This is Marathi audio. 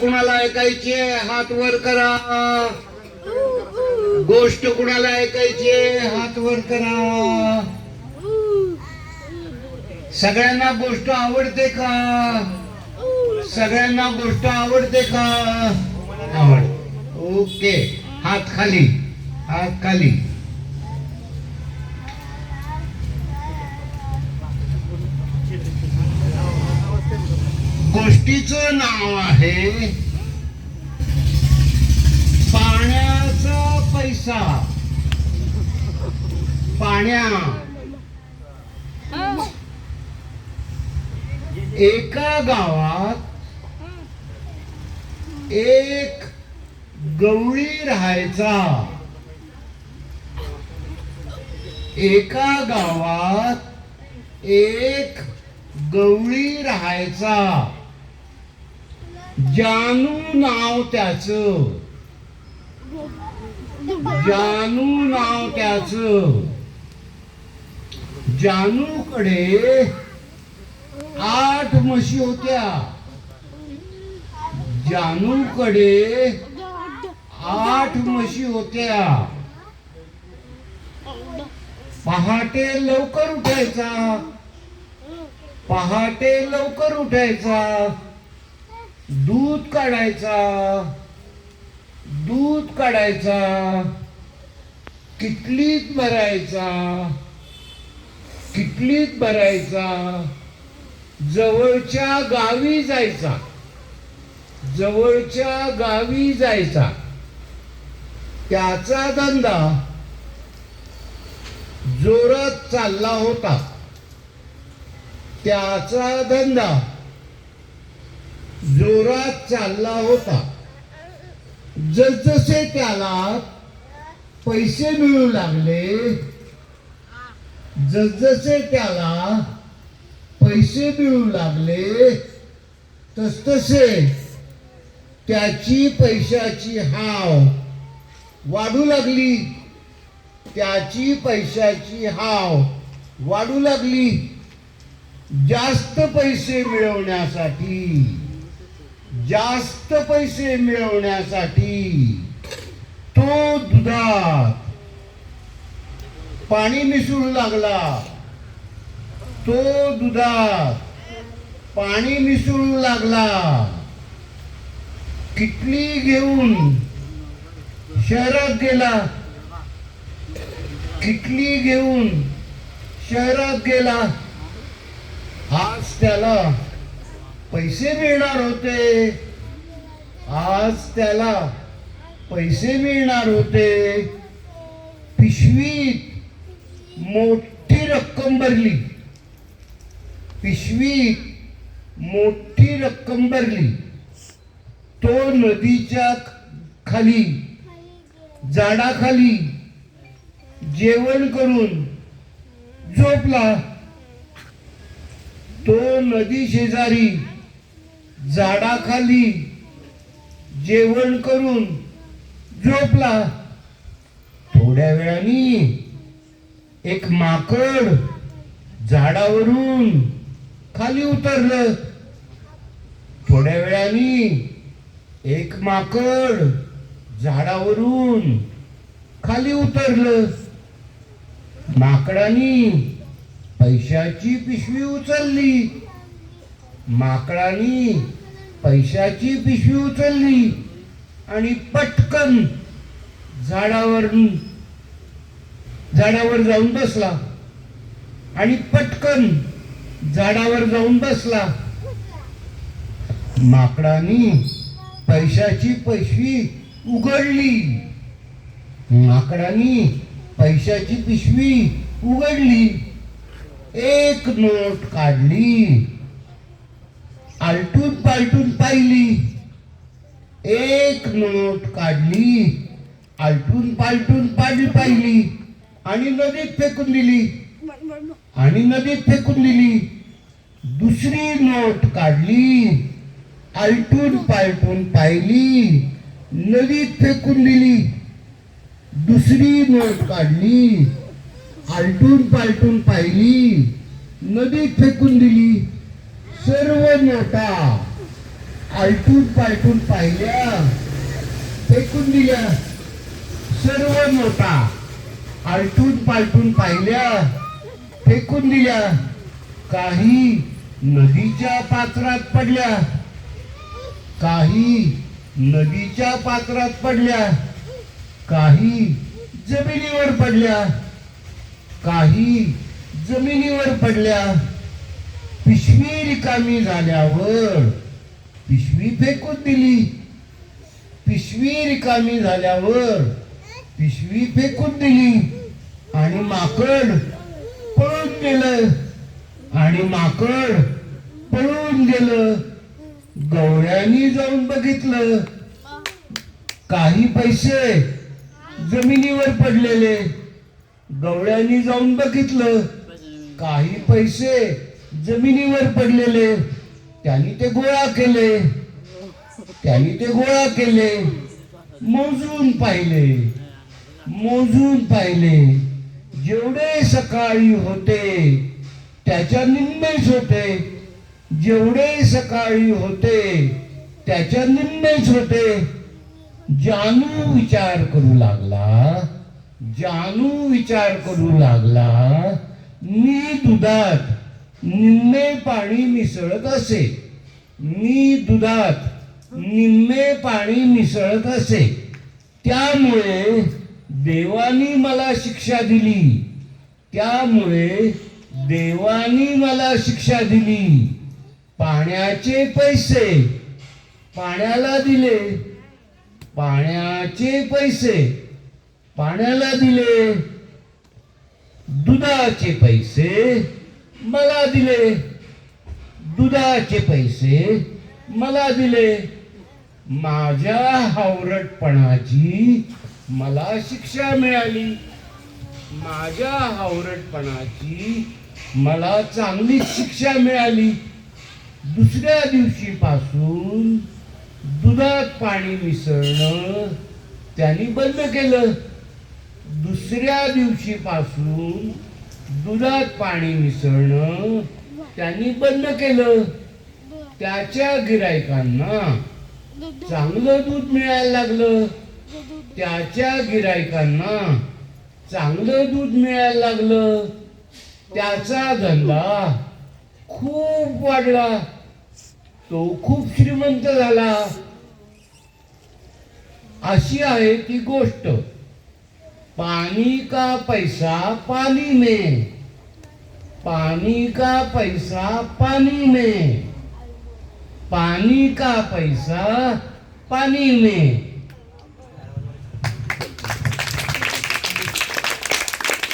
कुणाला ऐकायची आहे? हात वर करा. गोष्ट कुणाला ऐकायची आहे? हात वर करा. सगळ्यांना गोष्ट आवडते का? सगळ्यांना गोष्ट आवडते का? आवड ओके. हात खाली. हात खाली. गोष्टीचं नाव आहे. पाण्याचा पैसा. पाण्या. एका गावात एक गवळी राहायचा. एका गावात एक गवळी राहायचा. जानू नाव त्याच. जानू नाव त्याच. जानूकडे आठ म्हशी होत्या. जानूकडे आठ म्हशी होत्या. पहाटे लवकर उठायचा. पहाटे लवकर उठायचा. दूध काढायचा. दूध काढायचा. किटलीत भरायचा. किटलीत भरायचा. जवळच्या गावी जायचा. जवळच्या गावी जायचा. त्याचा धंदा जोरात चालला होता. त्याचा धंदा जोरात चालला होता. जसजसे त्याला पैसे मिळू लागले जसजसे त्याला पैसे मिळू लागले तसतसे त्याची पैशाची हाव वाढू लागली. त्याची पैशाची हाव वाढू लागली. जास्त पैसे मिळवण्यासाठी जास्त पैसे मिळवण्यासाठी तो दुधात पाणी मिसळू लागला. तो दुधात पाणी मिसळू लागला. किटली घेऊन शहरात गेला. किटली घेऊन शहरात गेला. आज त्याला पैसे मिळणार होते. आज त्याला पैसे मिळणार होते. पिशवीत मोठी रक्कम भरली. पिशवीत मोठी रक्कम भरली. तो नदीच्या खाली झाडाखाली जेवण करून झोपला. तो नदी शेजारी झाडाखाली जेवण करून झोपला. थोड्या वेळाने एक माकड झाडावरून खाली उतरलं. थोड्या वेळाने एक माकड झाडावरून खाली उतरलं. माकडानी पैशाची पिशवी उचलली. माकडानी पैशाची पिशवी उचलली आणि पटकन झाडावर झाडावर जाऊन बसला आणि पटकन झाडावर जाऊन बसला. माकडानी पैशाची पिशवी उघडली. माकडानी पैशाची पिशवी उघडली. एक नोट काढली. आलटून पालटून पाहिली. एक नोट काढली. आलटून पालटून पाडली पाहिली. आणि नदीत फेकून दिली. आणि नदीत फेकून दिली. दुसरी नोट काढली. आलटून पालटून पाहिली. नदीत फेकून दिली. दुसरी नोट काढली. आलटून पालटून पाहिली. नदीत फेकून दिली. सर्व नोटा आलटून पालटून पाहिल्या. फेकून दिल्या. सर्व नोटा. आलटून पालटून पाहिल्या. फेकून दिल्या. काही नदीच्या पात्रात पडल्या. काही नदीच्या पात्रात पडल्या. काही जमिनीवर पडल्या. काही जमिनीवर पडल्या. पिशवी रिकामी झाल्यावर पिशवी फेकून दिली. पिशवी रिकामी झाल्यावर पिशवी फेकून दिली. आणि माकड पळून गेलं. आणि माकड पळून गेलं. गवळ्यानी जाऊन बघितलं. काही पैसे जमिनीवर पडलेले. गवळ्यानी जाऊन बघितलं. काही पैसे जमिनीवर पडलेले त्यांनी ते गोळा केले त्यांनी ते गोळा केले मोजून पाहिले मोजून पाहिले. जेवढे सकाळी होते त्याच्या निम्मेच होते. जेवढे सकाळी होते त्याच्या निम्मेच होते. जानू विचार करू लागला जानू विचार करू लागला. मी दुधात निम्मे पाणी मिसळत असे. मी दुधात निम्मे पाणी मिसळत असे. त्यामुळे देवानी मला शिक्षा दिली. त्यामुळे देवानी मला शिक्षा दिली. पाण्याचे पैसे पाण्याला दिले. पाण्याचे पैसे पाण्याला दिले. दुधाचे पैसे मला दिले दुधाचे पैसे मला दिले माझ्या हावरटपणाची मला शिक्षा मिळाली. माझ्या हावरटपणाची मला चांगली शिक्षा मिळाली. दुसऱ्या दिवशीपासून दुधात पाणी मिसळणं त्यांनी बंद केलं. दुसऱ्या दिवशीपासून दुधात पाणी मिसळणं त्यांनी बंद केलं. त्याच्या गिरायकांना चांगलं दूध मिळायला लागलं. त्याच्या गिरायकांना चांगलं दूध मिळायला लागलं. त्याचा धंदा खूप वाढला. तो खूप श्रीमंत झाला. अशी आहे ती गोष्ट. पानी का पैसा पानी में पानी का पैसा पानी में पानी का पैसा पानी में